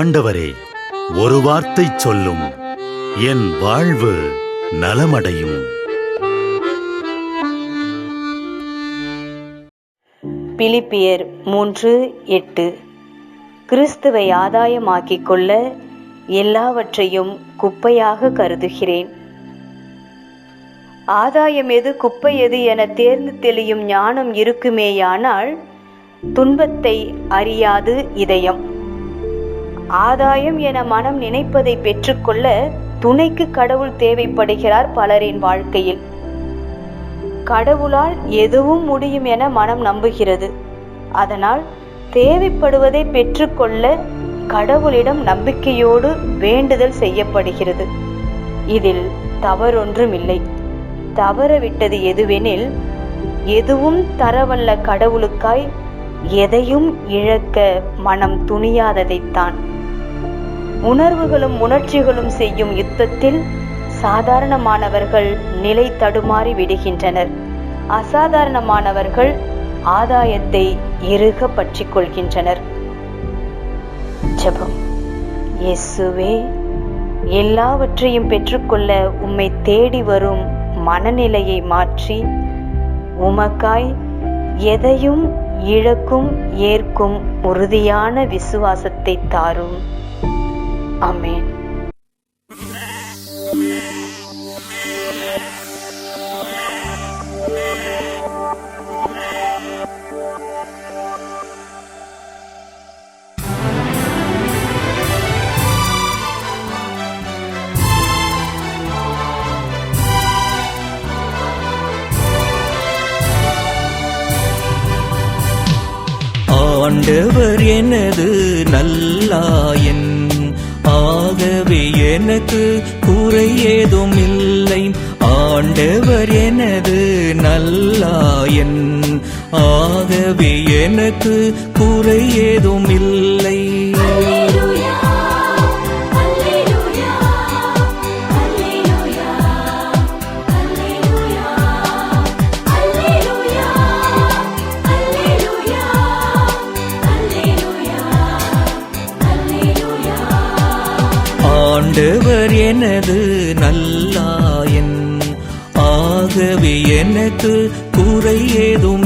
ஆண்டவரே ஒரு வார்த்தை சொல்லும். என் வாழ்வு நலமடையும். பிலிப்பியர் மூன்று எட்டு. கிறிஸ்துவை ஆதாயமாக்கிக் கொள்ள எல்லாவற்றையும் குப்பையாக கருதுகிறேன். ஆதாயம் எது குப்பை எது என தேர்ந்து தெளியும் ஞானம் இருக்குமேயானால் துன்பத்தை அறியாது இதயம். ஆதாயம் என மனம் நினைப்பதை பெற்றுக்கொள்ள துணைக்கு கடவுள் தேவைப்படுகிறார் பலரின் வாழ்க்கையில். கடவுளால் எதுவும் முடியும் என மனம் நம்புகிறது. அதனால் தேவைப்படுவதை பெற்றுக்கொள்ள கடவுளிடம் நம்பிக்கையோடு வேண்டுதல் செய்யப்படுகிறது. இதில் தவறொன்றும் இல்லை தவறவிட்டது எதுவெனில் எதுவும் தரவல்ல கடவுளுக்காய் எதையும் இழக்க மனம் துணியாததைத்தான். உணர்வுகளும் உணர்ச்சிகளும் செய்யும் யுத்தத்தில் சாதாரணமானவர்கள் நிலை தடுமாறி விடுகின்றனர். அசாதாரணமானவர்கள் ஆதாயத்தை இறுக பற்றி கொள்கின்றனர். ஜெபம். இயேசுவே எல்லாவற்றையும் பெற்றுக்கொள்ள உம்மை தேடி வரும் மனநிலையை மாற்றி உமக்காய் எதையும் இழக்கும் ஏற்கும் உறுதியான விசுவாசத்தை தாரும். அமேன் ஆண்டவர் எனது நல்லாய் எனக்கு குறை ஏதும் இல்லை ஆண்டவர் எனது நல்லாயன். ஆகவே எனக்கு குறை ஏதும் இல்லை எனது நல்லாயன் ஆகவே எனக்கு குறை ஏதும்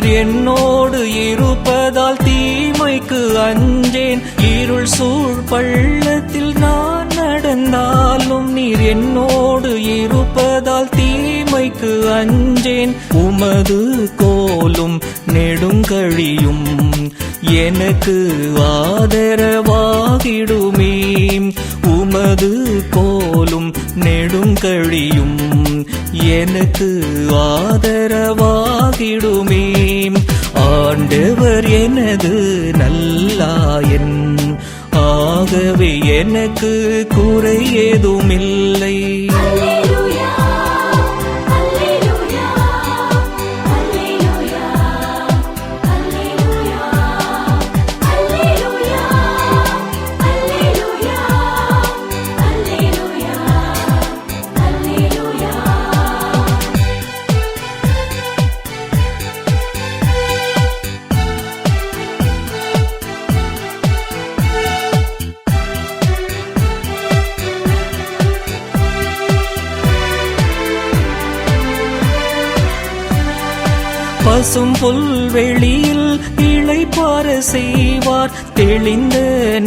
நீர் என்னோடு இருப்பதால் தீமைக்கு அஞ்சேன். இருள் சூழ் பள்ளத்தில் நான் நடந்தாலும் நீர் என்னோடு இருப்பதால் தீமைக்கு அஞ்சேன். உமது கோலும் நெடுங்கழியும் எனக்கு ஆதரவாகிடுமே உமது கோலும் நெடுங்கழியும் எனக்கு ஆதரவாகிடுமே ஆண்டவர் எனது நல்லாயன். ஆகவே எனக்கு குறை ஏதுமில்லை. பசும் புல்வெளியில் இளைப்பார செய்வார். தெளிந்த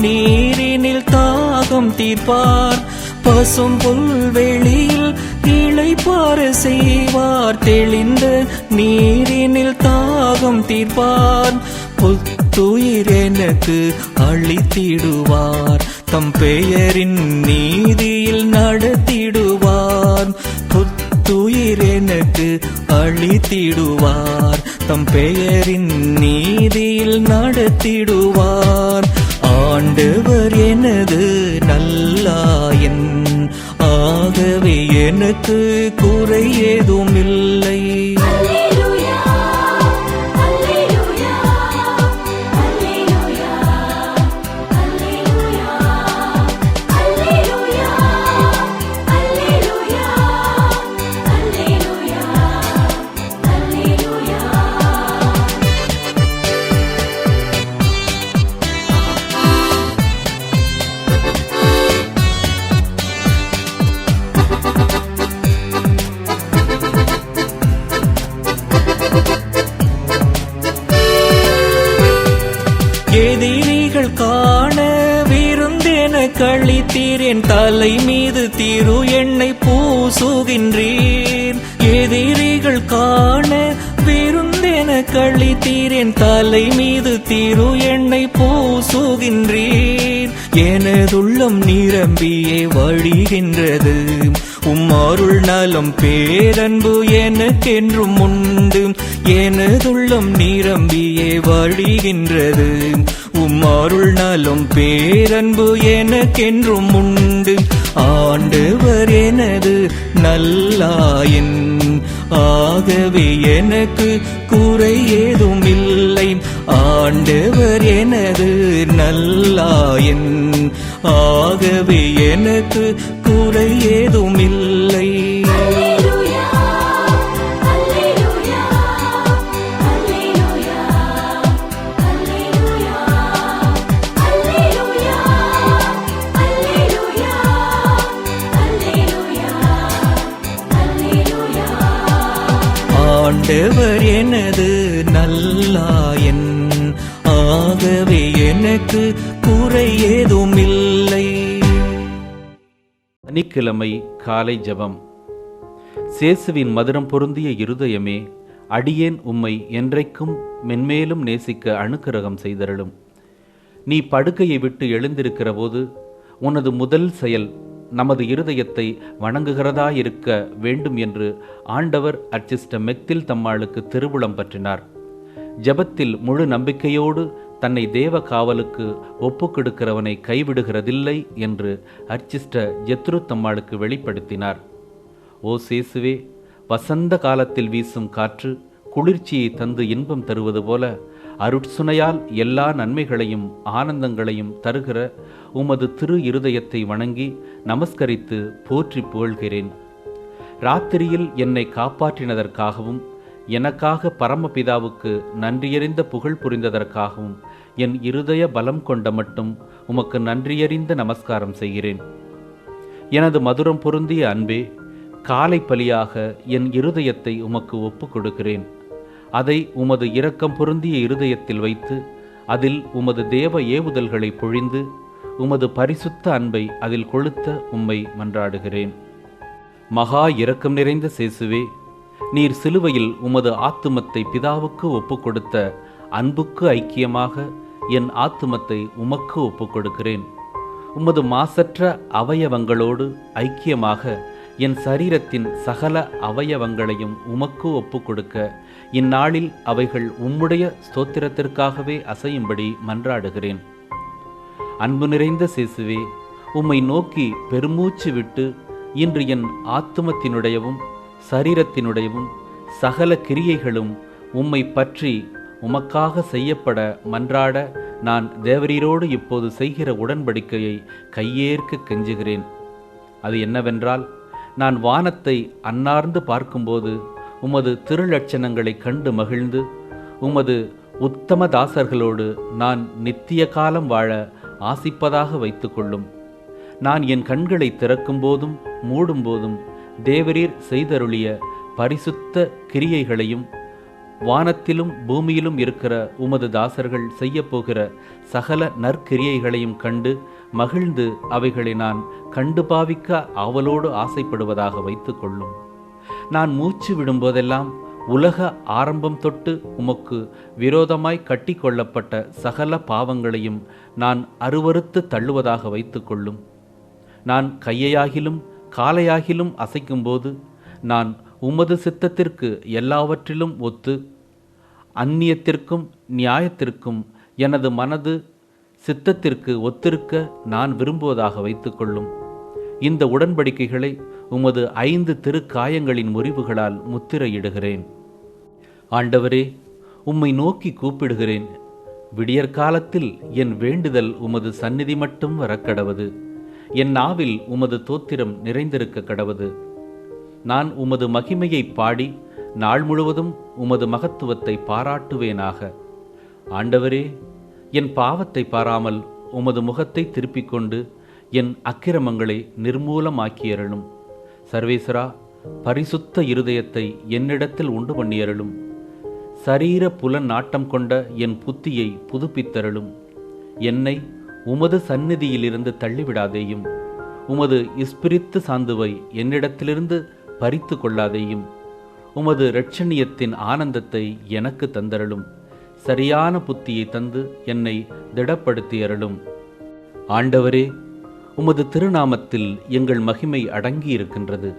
நீரினில் தாகம் தீர்ப்பார். பசும் புல்வெளியில் இளைப்பார செய்வார். தெளிந்த நீரினில் தாகம் தீர்ப்பார். புத்துயிர் எனக்கு அளித்திடுவார். தம் பெயரின் நீதியில் நடத்திடுவார். புத்துயிர் எனக்கு அளித்திடுவார் தம் பெயரின் நீதியில் நடத்திடுவார். ஆண்டவர் எனது நல்லாயன். ஆகவே ஆகவே எனக்கு குறை ஏதும் இல்லை விருந்தென கழித்தீரேன் தலை மீது தீரு என்னை பூசுகின்றீர். எதிரிகள் காண விருந்தென கழித்தீரேன் தலை மீது தீரு என்னை பூசுகின்றீர். எனதுள்ளம் நிரம்பியே வழிகின்றது. உம்மாருள் நலம் பேரன்பு எனக்கென்றும் உண்டு. எனதுள்ளம் நிரம்பியே வழிகின்றது. உம் அருள் நலம் பேரன்பு எனக்கென்றும் உண்டு. ஆண்டவர் எனது நல்லாயின். ஆகவே எனக்கு குறை ஏதும் இல்லை ஆண்டவர் எனது நல்லாயின். ஆகவே எனக்கு குறை ஏதும் இல்லை ஆண்டவர் எனது நல்லாயன். ஆகவே எனக்கு குறை ஏதும் இல்லை சனிக்கிழமை காலை ஜெபம். சேசுவின் மதுரம் பொருந்திய இருதயமே அடியேன் உம்மை என்றைக்கும் மென்மேலும் நேசிக்க அணுக்கரகம் செய்தருளும். நீ படுக்கையை விட்டு எழுந்திருக்கிற போது உனது முதல் செயல் நமது இருதயத்தை வணங்குகிறதாயிருக்க வேண்டும் என்று ஆண்டவர் அர்ச்சிஸ்ட மெக்தில் தம்மாளுக்கு திருவுளம் பற்றினார். ஜெபத்தில் முழு நம்பிக்கையோடு தன்னை தேவ காவலுக்கு ஒப்புக்கொடுக்கிறவனை கைவிடுகிறதில்லை என்று அர்ச்சிஸ்ட ஜெத்ரு தம்மாளுக்கு வெளிப்படுத்தினார். ஓ சேசுவே வசந்த காலத்தில் வீசும் காற்று குளிர்ச்சியை தந்து இன்பம் தருவது போல அருட்சுனையால் எல்லா நன்மைகளையும் ஆனந்தங்களையும் தருகிற உமது திரு இருதயத்தை வணங்கி நமஸ்கரித்து போற்றி புகழ்கிறேன். ராத்திரியில் என்னை காப்பாற்றினதற்காகவும் எனக்காக பரமபிதாவுக்கு நன்றியறிந்த புகழ் புரிந்ததற்காகவும் என் இருதய பலம் கொண்ட மட்டும் உமக்கு நன்றியறிந்த நமஸ்காரம் செய்கிறேன். எனது மதுரம் பொருந்திய அன்பே காலை பலியாக என் இருதயத்தை உமக்கு ஒப்புக் கொடுக்கிறேன். அதை உமது இரக்கம் பொருந்திய இருதயத்தில் வைத்து அதில் உமது தேவ ஏவுதல்களை பொழிந்து உமது பரிசுத்த அன்பை அதில் கொளுத்த உம்மை மன்றாடுகிறேன். மகா இரக்கம் நிறைந்த சேசுவே நீர் சிலுவையில் உமது ஆத்துமத்தை பிதாவுக்கு ஒப்புக் கொடுத்த அன்புக்கு ஐக்கியமாக என் ஆத்துமத்தை உமக்கு ஒப்புக் கொடுக்கிறேன் உமது மாசற்ற அவயவங்களோடு ஐக்கியமாக என் சரீரத்தின் சகல அவயவங்களையும் உமக்கு ஒப்புக் கொடுக்க இந்நாளில் அவைகள் உம்முடைய ஸ்தோத்திரத்திற்காகவே அசையும்படி மன்றாடுகிறேன். அன்பு நிறைந்த சேசுவே உம்மை நோக்கி பெருமூச்சு விட்டு இன்று என் ஆத்துமத்தினுடையவும் சரீரத்தினுடையவும் சகல கிரியைகளும் உம்மை பற்றி உமக்காக செய்யப்பட மன்றாட நான் தேவரீரோடு இப்போது செய்கிற உடன்படிக்கையை கையேற்க கெஞ்சுகிறேன். அது என்னவென்றால் நான் வானத்தை அன்னார்ந்து பார்க்கும்போது உமது திருலட்சணங்களை கண்டு மகிழ்ந்து உமது உத்தம தாசர்களோடு நான் நித்திய காலம் வாழ ஆசிப்பதாக வைத்துக்கொள்ளும் நான் என் கண்களை திறக்கும் போதும் மூடும் போதும் தேவரீர் செய்தருளிய பரிசுத்த கிரியைகளையும் வானத்திலும் பூமியிலும் இருக்கிற உமது தாசர்கள் செய்யப்போகிற சகல நற்கிரியைகளையும் கண்டு மகிழ்ந்து அவைகளை நான் கண்டு பாவிக்க ஆவலோடு ஆசைப்படுவதாக வைத்துக்கொள்ளும் நான் மூச்சு விடும்போதெல்லாம் உலக ஆரம்பம் தொட்டு உமக்கு விரோதமாய் கட்டி கொள்ளப்பட்ட சகல பாவங்களையும் நான் அருவறுத்து தள்ளுவதாக வைத்துக்கொள்ளும் நான் கையையாகிலும் காலையாகிலும் அசைக்கும்போது நான் உமது சித்தத்திற்கு எல்லாவற்றிலும் ஒத்து அந்நியத்திற்கும் நியாயத்திற்கும் எனது மனது சித்தத்திற்கு ஒத்திருக்க நான் விரும்புவதாக வைத்துக்கொள்ளும். இந்த உடன்படிக்கைகளை உமது ஐந்து திருக்காயங்களின் முறிவுகளால் முத்திரையிடுகிறேன். ஆண்டவரே உம்மை நோக்கி கூப்பிடுகிறேன். விடியற்காலத்தில் என் வேண்டுதல் உமது சந்நிதி மட்டும் வரக்கடவது. என் நாவில் உமது தோத்திரம் நிறைந்திருக்க கடவது. நான் உமது மகிமையை பாடி நாள் முழுவதும் உமது மகத்துவத்தை பாராட்டுவேனாக. ஆண்டவரே என் பாவத்தை பாராமல் உமது முகத்தை திருப்பிக் கொண்டு என் அக்கிரமங்களை நிர்மூலமாக்கியருளும். சர்வேஸ்வரா பரிசுத்த இருதயத்தை என்னிடத்தில் உண்டு பண்ணியருளும் சரீர புலன் நாட்டம் கொண்ட என் புத்தியை புதுப்பித்தருளும். என்னை உமது சந்நிதியிலிருந்து தள்ளிவிடாதேயும் உமது இஸ்பிரித்து சாந்துவை என்னிடத்திலிருந்து பறித்து கொள்ளாதேயும் உமது இரட்சணியத்தின் ஆனந்தத்தை எனக்கு தந்தருளும். சரியான புத்தியை தந்து என்னை திடப்படுத்தியருளும். ஆண்டவரே உமது திருநாமத்தில் எங்கள் மகிமை அடங்கியிருக்கின்றது.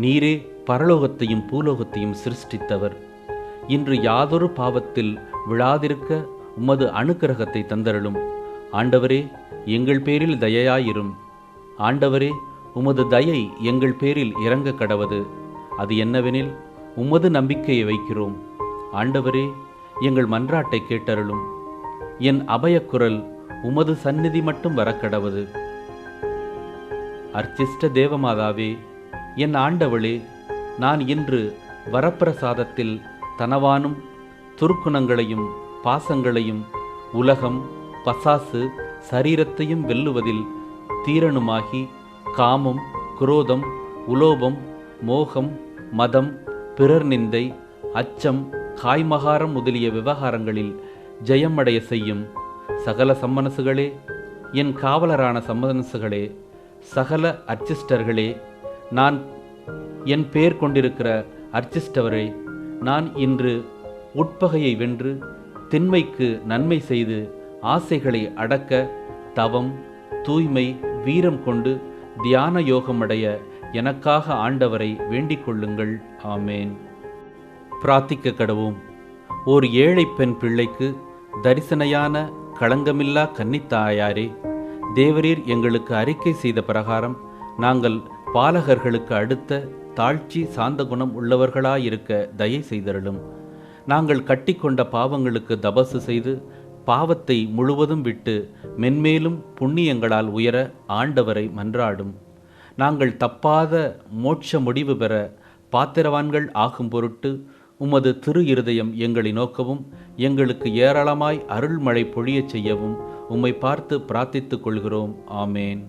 நீரே பரலோகத்தையும் பூலோகத்தையும் சிருஷ்டித்தவர். இன்று யாதொரு பாவத்தில் விழாதிருக்க உமது அனுக்கிரகத்தை தந்தருளும். ஆண்டவரே எங்கள் பேரில் தயையாயிரும். ஆண்டவரே உமது தயை எங்கள் பேரில் இறங்க கடவது. அது என்னவெனில் உமது நம்பிக்கையை வைக்கிறோம். ஆண்டவரே எங்கள் மன்றாட்டை கேட்டருளும். என் அபயக்குரல் உமது சந்நிதி மட்டும் வரக்கடவது. அர்ச்சிஷ்ட தேவமாதாவே என் ஆண்டவளே நான் இன்று வரப்பிரசாதத்தில் தனவானும் துருக்குணங்களையும் பாசங்களையும் உலகம் பசாசு சரீரத்தையும் வெல்லுவதில் தீரனுமாகி காமம் குரோதம் உலோபம் மோகம் மதம் பிறர் நிந்தை அச்சம் தாய்மகாரம் முதலிய விவகாரங்களில் ஜெயமடைய செய்யும் சகல சம்மனசுகளே என் காவலரான சம்மனசுகளே சகல அர்ச்சிஸ்டர்களே நான் என் பேர் கொண்டிருக்கிற அர்ச்சிஸ்டவரே நான் இன்று உட்பகையை வென்று திண்மைக்கு நன்மை செய்து ஆசைகளை அடக்க தவம் தூய்மை வீரம் கொண்டு தியான யோகமடைய எனக்காக ஆண்டவரை வேண்டிக் கொள்ளுங்கள். ஆமேன். பிரார்த்திக்க கடவோம் ஓர் ஏழை பெண் பிள்ளைக்கு தரிசனையான களங்கமில்லா கன்னித்தாயாரே தேவரீர் எங்களுக்கு அறிக்கை செய்த பிரகாரம் நாங்கள் பாலகர்களுக்கு அடுத்த தாழ்ச்சி சாந்த குணம் உள்ளவர்களாயிருக்க தயை செய்தருளும். நாங்கள் கட்டிக்கொண்ட பாவங்களுக்கு தபசு செய்து பாவத்தை முழுவதும் விட்டு மென்மேலும் புண்ணியங்களால் உயர ஆண்டவரை மன்றாடும். நாங்கள் தப்பாத மோட்ச முடிவு பெற பாத்திரவான்கள் ஆகும் பொருட்டு உமது திரு இருதயம் எங்களை நோக்கவும் எங்களுக்கு ஏராளமாய் அருள்மழை பொழியச் செய்யவும் உம்மை பார்த்து பிரார்த்தித்துக் கொள்கிறோம். ஆமேன்.